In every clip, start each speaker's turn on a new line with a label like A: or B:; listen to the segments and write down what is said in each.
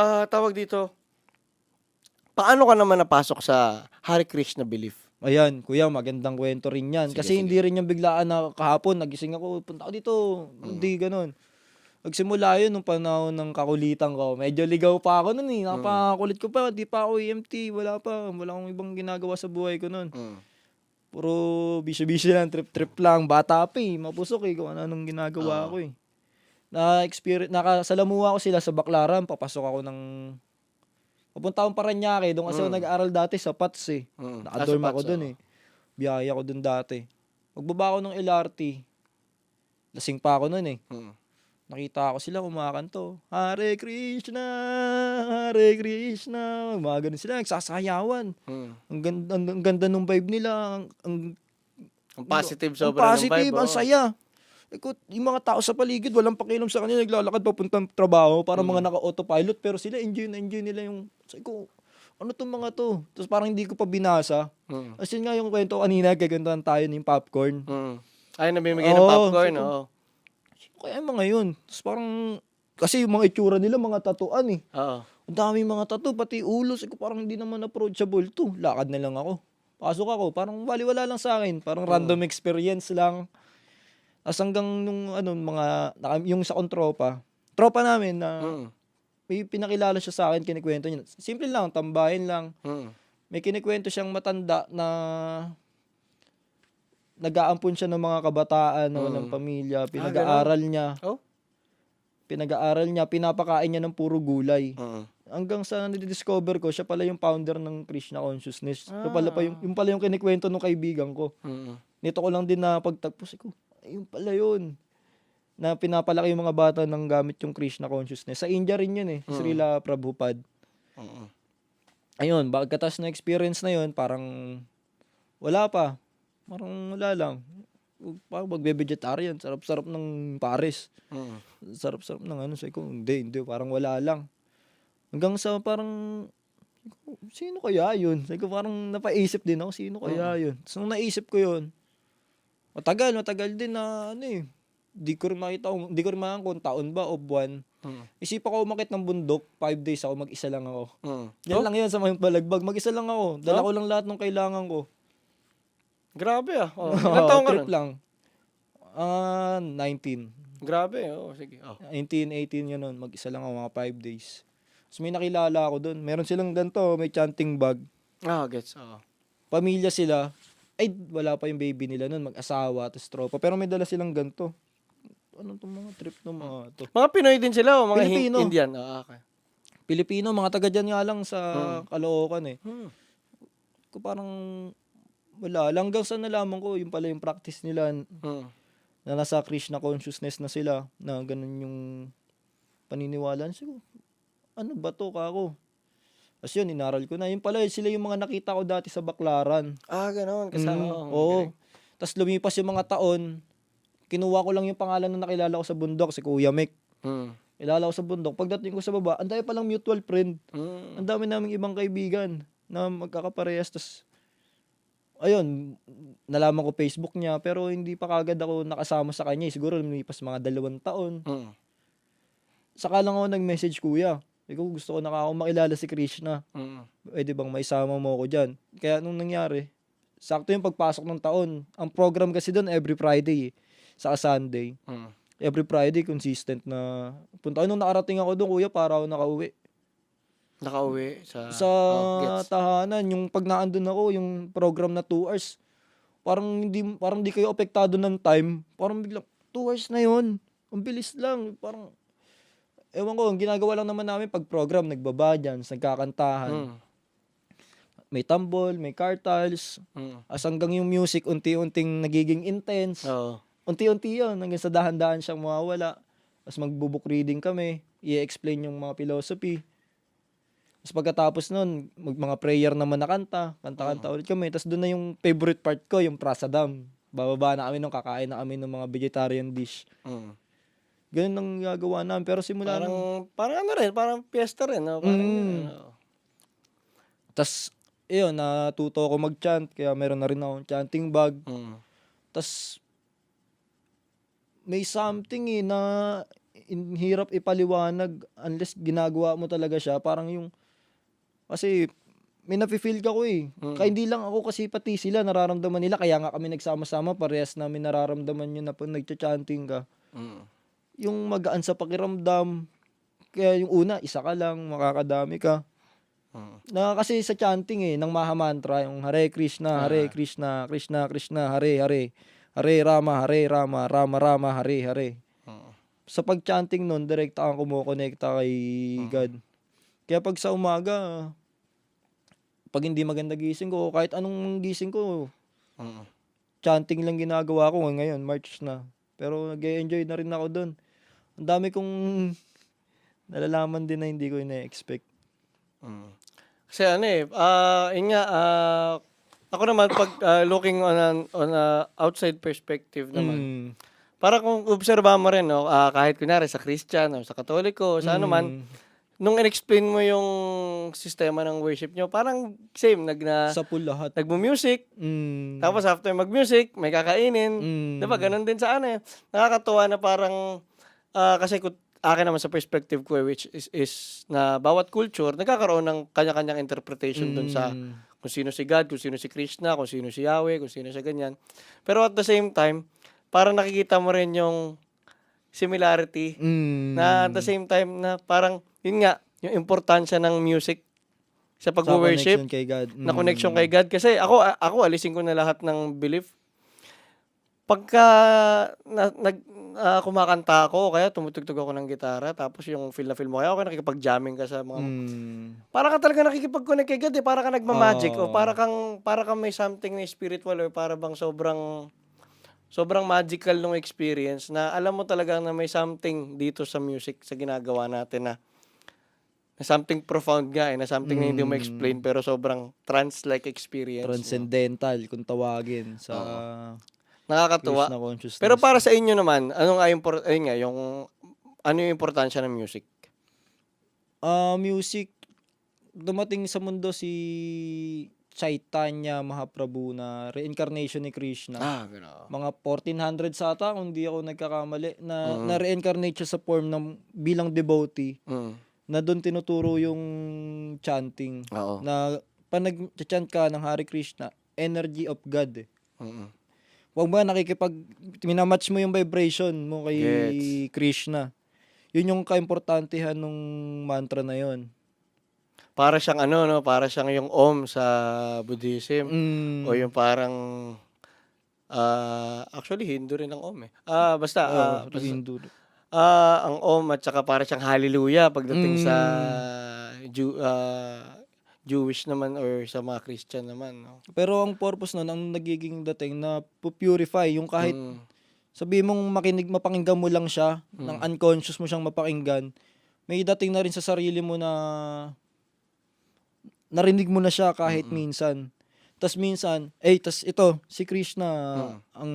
A: Ah, tawag dito. Paano ka naman napasok sa Hare Krishna belief?
B: Ayan, kuya, magandang kwento rin yan.
A: Sige,
B: Kasi
A: sige.
B: hindi rin yung biglaan na kahapon, nagising ako, punta ako dito.
A: Mm.
B: Hindi ganun. Nagsimula yun nung panahon ng kakulitan ko. Medyo ligaw pa ako nun eh.
A: Mm.
B: Napakulit ko pa. Di pa ako EMT. Wala pa. Wala akong ibang ginagawa sa buhay ko nun.
A: Mm.
B: Puro bisyo-bisyo lang, trip-trip lang. Bata pa eh. Mapusok eh kung ano anong ginagawa
A: Oo.
B: ko eh. Na-experience, nakasalamuha ko sila sa Baklaran. Papasok ako ng... Papunta akong Paranaque. Doon kasi ako
A: Mm.
B: nag-aaral dati sa PATS eh.
A: Mm.
B: Nakadorm
A: Ah, sa
B: ako
A: oo.
B: eh. Biyaya ko dun dati. Magbaba ako ng LRT. Lasing pa ako nun eh.
A: Mm.
B: Nakita ko sila kumakanto. Hare Krishna, Hare Krishna. Mga ganun sila, nagsasayawan.
A: Mm.
B: Ang ganda, ang, ang ganda nung vibe nila. Ang, ang,
A: Ang positive
B: ang
A: sobra ng
B: positive,
A: vibe.
B: ang
A: oo.
B: saya. Eko, yung mga tao sa paligid, walang pakialam sa kanila, naglalakad papuntang trabaho, para
A: Mm.
B: mga naka-autopilot, pero sila enjoy na enjoy nila yung, sabi ko, ano tong mga to? Tapos parang hindi ko pa binasa.
A: Mm.
B: As yun nga yung kwento kanina, gagandahan tayo ng popcorn.
A: Mm. Ay, nabimigay ng
B: Oo,
A: popcorn, oo.
B: Kaya yung mga yun. Tapos parang, kasi yung mga itsura nila, mga tatuan eh.
A: Oo.
B: Ang dami mga tattoo, pati ulo. Sabi ko parang hindi naman approachable to. Lakad na lang ako. Pasok ako, parang baliwala lang sa akin. Parang random experience lang. As hanggang nung ano, mga, naka- yung sa kong tropa, tropa namin na
A: Mm.
B: may pinakilala siya sa akin, kinikwento niya. Simple lang, tambahin lang.
A: Mm.
B: May kinikwento siyang matanda na nag-aampon siya ng mga kabataan walang
A: Mm.
B: pamilya. Pinag-aaral niya.
A: Oh?
B: Pinag-aaral niya, pinapakain niya ng puro gulay.
A: Mm.
B: Hanggang sa nadidiscover ko, siya pala yung founder ng Krishna Consciousness.
A: Ah.
B: pala pa yung, yung pala yung kinikwento ng kaibigan ko.
A: Mm.
B: Nito ko lang din na pagtagpo ko, ay, yung pala yun. Na pinapalaki yung mga bata ng gamit yung Krishna Consciousness. Sa India rin yun eh,
A: Mm.
B: Srila Prabhupada.
A: Mm.
B: Ayun, pagkatas na experience na yun, parang wala pa. Parang wala lang. Parang magbe-vegetarian, sarap-sarap ng pares.
A: Mm.
B: Sarap-sarap ng ano. Sabi ko, hindi, hindi. Parang wala lang. Hanggang sa parang, sino kaya yun? Sabi ko, parang napaisip din ako, sino kaya yun? So, nung naisip ko yun, matagal, matagal din na ano eh. Di ko rin makita, di ko rin makita kung taon ba o buwan.
A: Mm.
B: Isip ako umakit ng bundok, five days ako, mag-isa lang ako.
A: Mm.
B: Yan
A: Oh,
B: lang yun sa mga balagbag. Mag-isa lang ako. Dala
A: Oh?
B: ko lang lahat ng kailangan ko.
A: Grabe ah. Oh. Ilan taong ka
B: lang. Ah, 19.
A: Grabe, oo. sige. Oh.
B: 19, 18 yun nun. Mag-isa lang ako, mga 5 days. Tapos may nakilala ako doon. Meron silang ganito, may chanting bag.
A: Ah, gets. Oo.
B: Pamilya sila. Ay, wala pa yung baby nila nun. Mag-asawa, tapos tropa. Pero may dala silang ganito. Ano itong mga trip ng mga to?
A: Mga Pinoy din sila o mga Hin-
B: Pilipino.
A: Indian? Ah, okay.
B: Pilipino, mga taga dyan nga lang sa Caloocan eh.
A: Hmm.
B: Ko parang wala. lang. Hanggang sa nalaman ko, yung pala yung practice nila
A: Hmm.
B: na nasa Krishna consciousness na sila, na ganun yung paniniwala. So, ano ba to kako? Tapos yun, inaral ko na. Yun pala, sila yung mga nakita ko dati sa Baklaran.
A: Ah, gano'n. Kasama.
B: Mm,
A: oh,
B: oo.
A: galing.
B: Tapos lumipas yung mga taon, kinuha ko lang yung pangalan na nakilala ko sa bundok, si Kuya Mick.
A: Hmm.
B: Kilala ko sa bundok. Pagdating ko sa baba, ang dami palang mutual friend.
A: Hmm.
B: Ang dami naming ibang kaibigan na magkakaparehas. Tapos, ayun, nalaman ko Facebook niya, pero hindi pa kagad ako nakasama sa kanya. Siguro lumipas mga dalawang taon.
A: Hmm.
B: Saka lang ako nag-message kuya. Ikaw gusto ko na ako makilala si Krishna.
A: Hmm.
B: Pwede bang may sama mo ako dyan? Kaya nung nangyari, sakto yung pagpasok ng taon. Ang program kasi doon every Friday eh, saka Sunday.
A: Hmm.
B: Every Friday consistent na punta. Nung nakarating ako doon kuya, para ako nakauwi.
A: Nakauwi sa...
B: sa
A: oh,
B: tahanan, yung pag naandun ako, yung program na 2 hours, parang hindi parang di kayo apektado ng time. Parang biglang 2 hours na yun. Ang bilis lang, parang ewan ko, ang ginagawa lang naman namin pag program, nagbaba dyan, nagkakantahan.
A: Hmm.
B: May tambol, may cartals,
A: Hmm.
B: as hanggang yung music unti-unting nagiging intense.
A: Oo.
B: Unti-unti yun, hanggang sa dahan-dahan siyang mawawala. Tapos magbubook reading kami, i-explain yung mga philosophy. Tapos pagkatapos nun, mag mga prayer naman na kanta, kanta-kanta ulit kami. Tapos doon na yung favorite part ko, yung prasadam. Bababa na kami nung kakain na kami ng mga vegetarian dish.
A: Hmm.
B: Ganun ang gagawa namin. Pero simula
A: Parang,
B: nung...
A: parang ano rin, parang fiesta rin. No? Parang,
B: Mm.
A: oo.
B: Tapos, yun, natuto ako mag-chant. Kaya meron na rin akong chanting bag.
A: Hmm.
B: Tapos, may something eh na in, hirap ipaliwanag unless ginagawa mo talaga siya. Parang yung, kasi may nafe-feel ka ko eh.
A: Mm.
B: Kaya hindi lang ako kasi pati sila nararamdaman nila. Kaya nga kami nagsama-sama, parehas namin nararamdaman yun na pag nagcha-chanting ka.
A: Mm.
B: Yung magaan sa pakiramdam. Kaya yung una, isa ka lang, makakadami ka.
A: Mm.
B: Na kasi sa chanting eh, ng Maha Mantra, yung Hare Krishna, Hare
A: Ah.
B: Krishna, Krishna Krishna, Hare Hare, Hare Rama, Hare Rama, Rama Rama, Hare Hare.
A: Mm.
B: Sa pag-chanting nun, direkta kang kumukonekta kay God. Kaya pag sa umaga, pag hindi maganda gising ko, kahit anong gising ko,
A: Mm.
B: chanting lang ginagawa ko ngayon, March na. Pero nag enjoy na rin ako doon. Ang dami kong nalalaman din na hindi ko ina-expect.
A: Mm. Kasi ano eh, ah, yun nga, ah, ako naman pag ah, looking on an, on a outside perspective naman,
B: Mm.
A: para kung obserbahan mo rin, no, ah, kahit kunyari sa Christian o sa Katoliko, sa ano man,
B: Mm.
A: nung in-explain mo yung sistema ng worship nyo, parang same, nag na,
B: Sa pool lahat.
A: nagmo-music,
B: Mm.
A: tapos after mag-music, may kakainin.
B: Mm.
A: Diba, ganun din sa ano eh. Nakakatuwa na parang, ah, kasi kung akin naman sa perspective ko eh, which is, is na bawat culture, nagkakaroon ng kanya-kanyang interpretation dun sa
B: Mm.
A: kung sino si God, kung sino si Krishna, kung sino si Yahweh, kung sino si ganyan. Pero at the same time, parang nakikita mo rin yung similarity
B: Mm.
A: na at the same time na parang, yun nga, yung importansya ng music sa
B: Sa
A: pag-worship,
B: connection kay God.
A: na
B: Mm.
A: connection kay God. Kasi ako, ako alisin ko na lahat ng belief. Pagka na, nag, ah, kumakanta ako, o kaya tumutugtog ako ng gitara, tapos yung feel na feel mo, kaya ako nakikipag-jamming ka sa mga
B: Mm.
A: para ka talaga nakikipag-connect kay God eh. Para ka nagma-magic o
B: Oo.
A: para kang para kang may something na spiritual or para bang sobrang sobrang magical nung experience na alam mo talaga na may something dito sa music sa ginagawa natin na na something profound nga eh, na something na hindi mo explain pero sobrang trance-like experience.
B: Transcendental kung tawagin sa
A: Nakakatuwa.
B: Consciousness.
A: Pero para sa inyo naman, ano nga yung, ayun nga, yung, ano yung importansya ng music?
B: Ah, music dumating sa mundo si Chaitanya Mahaprabhu na reincarnation ni Krishna.
A: Ah.
B: Mga 1400 sa ata kung di ako nagkakamali na
A: Mm.
B: na reincarnate siya sa form ng bilang devotee
A: Mm.
B: na doon tinuturo yung chanting
A: Oo.
B: na pag nag-chant ka ng Hare Krishna, energy of God. Eh.
A: Mm-mm.
B: Huwag ba nakikipag minamatch mo yung vibration mo kay
A: Gets.
B: Krishna. Yun yung kaimportantehan nung mantra na yun.
A: Para siyang ano, no? Para siyang yung Om sa Buddhism.
B: Mm.
A: O yung parang, ah, actually, Hindu rin ang Om eh. Ah, basta,
B: Oo,
A: ah,
B: sa
A: basta-
B: Hindu.
A: ah, ang Om at saka para siyang Hallelujah pagdating sa
B: Mm.
A: Jew, ah, Jewish naman or sa mga Christian naman. No?
B: Pero ang purpose nun, ang nagiging dating na purify, yung kahit
A: Mm.
B: sabi mong makinig, mapakinggan mo lang siya,
A: Mm.
B: ng unconscious mo siyang mapakinggan, may dating na rin sa sarili mo na narinig mo na siya kahit minsan. Tas minsan, eh, tas ito, si Krishna,
A: Mm.
B: ang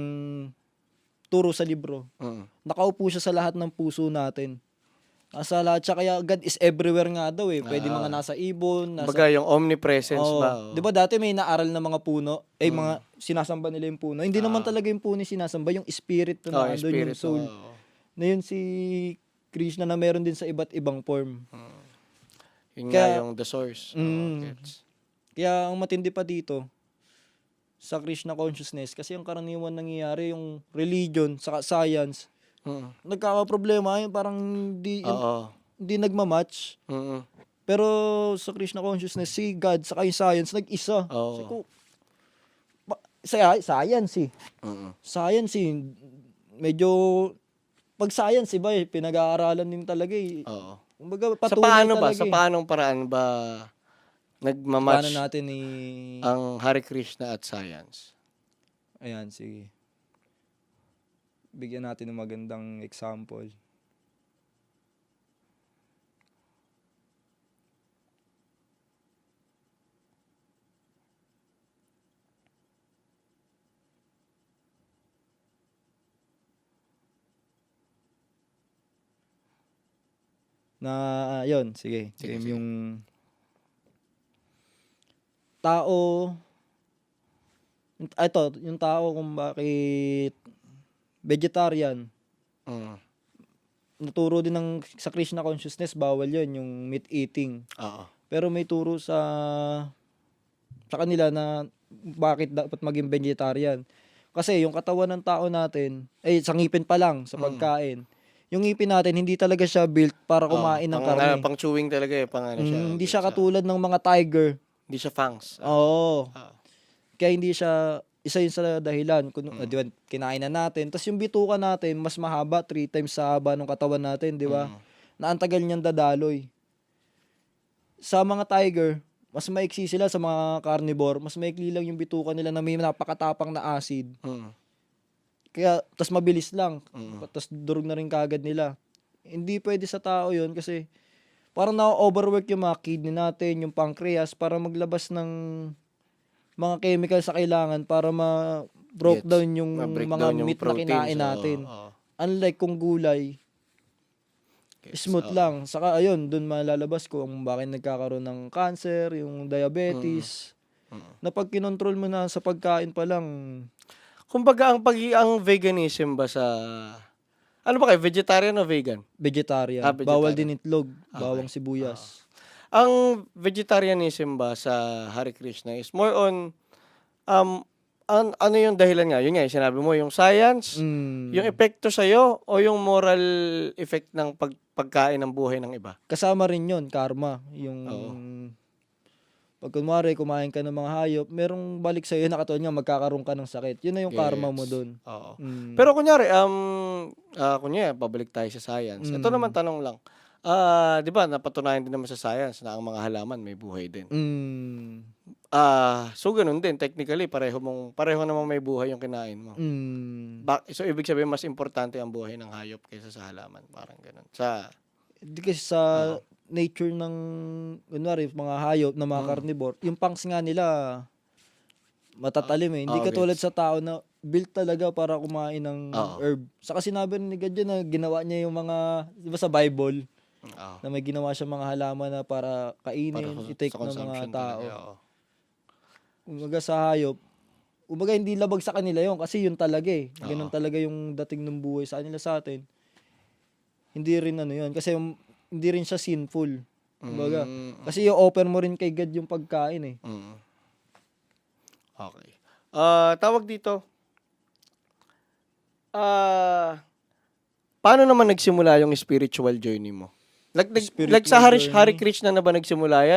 B: turo sa libro.
A: Mm.
B: Nakaupo siya sa lahat ng puso natin. Nasa lahat siya, kaya God is everywhere nga daw eh. Pwede
A: Ah.
B: mga nasa ibon, nasa
A: Baga yung omnipresence
B: Oo.
A: ba? oh.
B: Di ba dati may naaral na mga puno, eh mga sinasamba nila yung puno. Hindi naman
A: Ah.
B: talaga yung puno yung sinasamba, yung spirit na
A: yung
B: nandun, yung
A: spirit,
B: soul.
A: oo.
B: Na yun si Krishna na meron din sa iba't ibang form.
A: Yun
B: Kaya-
A: nga yung the source. Oo,
B: Mm.
A: gets.
B: Kaya ang matindi pa dito, sa Krishna consciousness, kasi yung karaniwan nangyayari, yung religion, saka science,
A: Mm.
B: nagkakaproblema yun, parang hindi,
A: Oo.
B: hindi nagmamatch.
A: Mm.
B: Pero sa Krishna consciousness, si God, saka yung science, nag-isa.
A: Oo.
B: Sabi ko, ba, sa, science eh.
A: Mm.
B: Science eh, medyo, pag science iba eh, pinag-aaralan din talaga eh.
A: Oo.
B: Kumbaga,
A: Sa
B: patunay
A: paano ba?
B: talaga
A: Sa
B: eh.
A: paanong paraan ba
B: Paano
A: nagmamatch
B: natin i...
A: ang Hare Krishna at science?
B: Ayan, sige. Bigyan natin ng magandang example. Na, yun, sige.
A: Sige,
B: Yung-
A: sige.
B: Yung tao, ito, yung tao kung bakit vegetarian,
A: Mm.
B: naturo din ng sa Krishna consciousness bawal 'yon yung meat eating.
A: Oo.
B: Pero may turo sa sa kanila na bakit dapat maging vegetarian. Kasi yung katawan ng tao natin, eh sa ngipin pa lang sa pagkain. Yung ngipin natin hindi talaga siya built para kumain ng
A: pang,
B: karne.
A: pang chewing talaga eh. Pang ano siya.
B: Mm, hindi siya katulad ng mga tiger.
A: Hindi siya fangs.
B: Oo.
A: Ah.
B: Kaya hindi siya isa yun sa dahilan kung ah, di ba, kinain na natin. Tapos yung bituka natin mas mahaba, three times sa haba ng katawan natin, di ba? Na ang tagal niyang dadaloy. Sa mga tiger, mas maiksi sila sa mga carnivore, mas maikli lang yung bituka nila na may napakatapang na acid.
A: Mm.
B: Kaya, tas mabilis lang.
A: Mm.
B: Tas durog na rin kagad nila. Hindi pwede sa tao yun kasi parang na-overwork yung mga kidney natin, yung pancreas para maglabas ng mga chemical sa kailangan para ma-broke
A: Gets.
B: down yung
A: Ma-break
B: mga
A: down yung
B: meat na
A: proteins,
B: kinain
A: oo,
B: natin.
A: oo.
B: Unlike kung gulay,
A: Gets,
B: smooth
A: oo.
B: lang. Saka ayun, dun malalabas kung bakit nagkakaroon ng cancer, yung diabetes. Na pag kinontrol mo na sa pagkain pa lang,
A: Kumbaga, ang pag ang veganism ba sa... Ano ba kayo? Vegetarian o vegan?
B: vegetarian.
A: Ah, vegetarian.
B: Bawal din itlog, bawang sibuyas.
A: Ang vegetarianism ba sa Hare Krishna is more on... Um, an- ano yung dahilan nga? Yun nga, sinabi mo, yung science,
B: Mm.
A: yung epekto sa'yo, o yung moral effect ng pag pagkain ng buhay ng iba?
B: kasama rin yon karma. Yung
A: Oo.
B: pag kunwari kumain ka ng mga hayop, merong balik sa'yo na katulad nga magkakaroon ka ng sakit. Yun na yung karma mo doon.
A: Oo.
B: Mm.
A: Pero kunyari, um, ah, kunyari, babalik tayo sa science. Ito
B: Mm.
A: naman tanong lang. Ah, 'di ba, napatunayan din naman sa science na ang mga halaman may buhay din.
B: Mm.
A: Ah, so ganun din technically pareho mong pareho namang may buhay yung kinain mo.
B: Mm.
A: Ba- so ibig sabihin mas importante ang buhay ng hayop kaysa sa halaman, parang ganun. Sa
B: Di kasi sa nature ng kunwari mga hayop na mga carnivore, yung punks nga nila matatalim eh. Hindi
A: Oo,
B: katulad sa tao na built talaga para kumain ng
A: Oo.
B: herb. Saka sinabi ni God yun na ginawa niya yung mga, di ba sa Bible,
A: Oo.
B: na may ginawa siya mga halaman na para
A: para
B: kainin,
A: sa-
B: i-take
A: sa
B: ng mga
A: consumption
B: tao.
A: talaga, oo.
B: Umaga sa hayop, umaga hindi labag sa kanila yon kasi yun talaga eh. Ganun talaga yung dating ng buhay sa kanila sa atin. Hindi rin ano yun. Kasi yung- hindi rin siya sinful. Umaga.
A: Mm,
B: Kasi i-offer mo rin kay God yung pagkain eh.
A: mm. Okay. Ah, tawag dito. Ah, paano naman nagsimula yung spiritual journey mo? Like, like,
B: Spiritual
A: like sa Hare,
B: journey?
A: Hare Krishna na ba nagsimula yan?